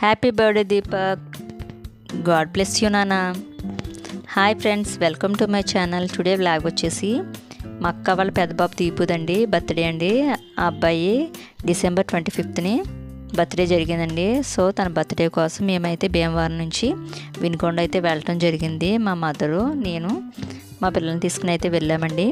Happy birthday Deepak God bless you నానా hi friends welcome to my channel today vlog వచ్చేసి మా అక్క వాళ్ళ పెద్ద బాబు దీపుదండి బర్త్డే అండి. ఆ అబ్బాయి డిసెంబర్ ట్వంటీ ఫిఫ్త్ని బర్త్డే జరిగిందండి. సో తన బర్త్డే కోసం మేమైతే భీమవరం నుంచి వినుకొండ అయితే వెళ్ళటం జరిగింది. మా మదరు నేను మా పిల్లల్ని తీసుకుని అయితే వెళ్ళామండి.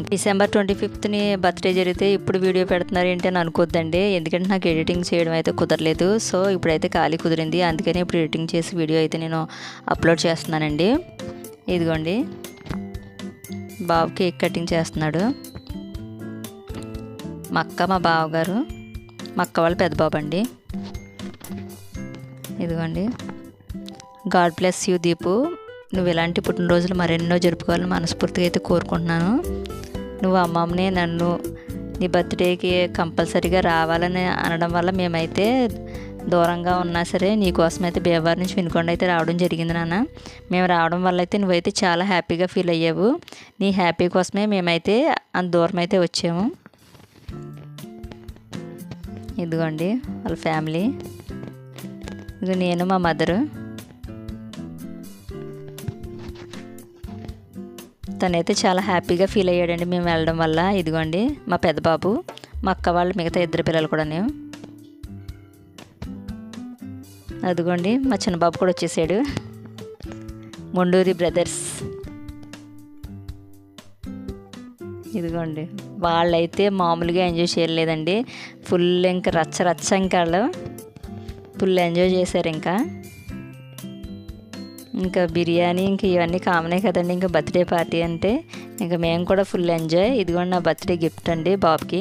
డిసెంబర్ ట్వంటీ ఫిఫ్త్ని బర్త్డే జరిగితే ఇప్పుడు వీడియో పెడుతున్నారు ఏంటి అని అనుకోద్దండి. ఎందుకంటే నాకు ఎడిటింగ్ చేయడం అయితే కుదరలేదు. సో ఇప్పుడైతే ఖాళీ కుదిరింది. అందుకని ఇప్పుడు ఎడిటింగ్ చేసి వీడియో అయితే నేను అప్లోడ్ చేస్తున్నానండి. ఇదిగోండి. బాబు కేక్ కటింగ్ చేస్తున్నాడు. మా అక్క మా బావగారు మా అక్క వాళ్ళ పెద్ద బాబు అండి. ఇదిగోండి. God bless you Deepu. నువ్వు ఇలాంటి పుట్టినరోజులు మరెన్నో జరుపుకోవాలని మనస్ఫూర్తిగా అయితే కోరుకుంటున్నాను. నువ్వు అమ్మమ్మని నన్ను నీ బర్త్డేకి కంపల్సరీగా రావాలని అనడం వల్ల మేమైతే దూరంగా ఉన్నా సరే నీకోసం అయితే భీమవరం నుంచి వినుకొండ అయితే రావడం జరిగింది నాన్న. మేము రావడం వల్ల అయితే నువ్వైతే చాలా హ్యాపీగా ఫీల్ అయ్యావు. నీ హ్యాపీ కోసమే మేమైతే అంత దూరం అయితే వచ్చాము. ఇదిగోండి వాళ్ళ ఫ్యామిలీ. ఇది నేను మా మదరు. తనైతే చాలా హ్యాపీగా ఫీల్ అయ్యాడండి మేము వెళ్ళడం వల్ల. ఇదిగోండి మా పెద్ద బాబు మా అక్క వాళ్ళు మిగతా ఇద్దరు పిల్లలు కూడా అదిగోండి మా చిన్న బాబు కూడా వచ్చేసాడు. మొండూరి బ్రదర్స్. ఇదిగోండి వాళ్ళైతే మామూలుగా ఎంజాయ్ చేయలేదండి. ఫుల్ ఇంకా రచ్చ రచ్చ ఇంకా వాళ్ళు. ఫుల్ ఎంజాయ్ చేశారు ఇంకా. ఇంకా బిర్యానీ ఇంకా ఇవన్నీ కామనే కదండి. ఇంకా బర్త్డే పార్టీ అంటే ఇంకా మేము కూడా ఫుల్ ఎంజాయ్. ఇదిగోండి నా బర్త్డే గిఫ్ట్ అండి బాబుకి.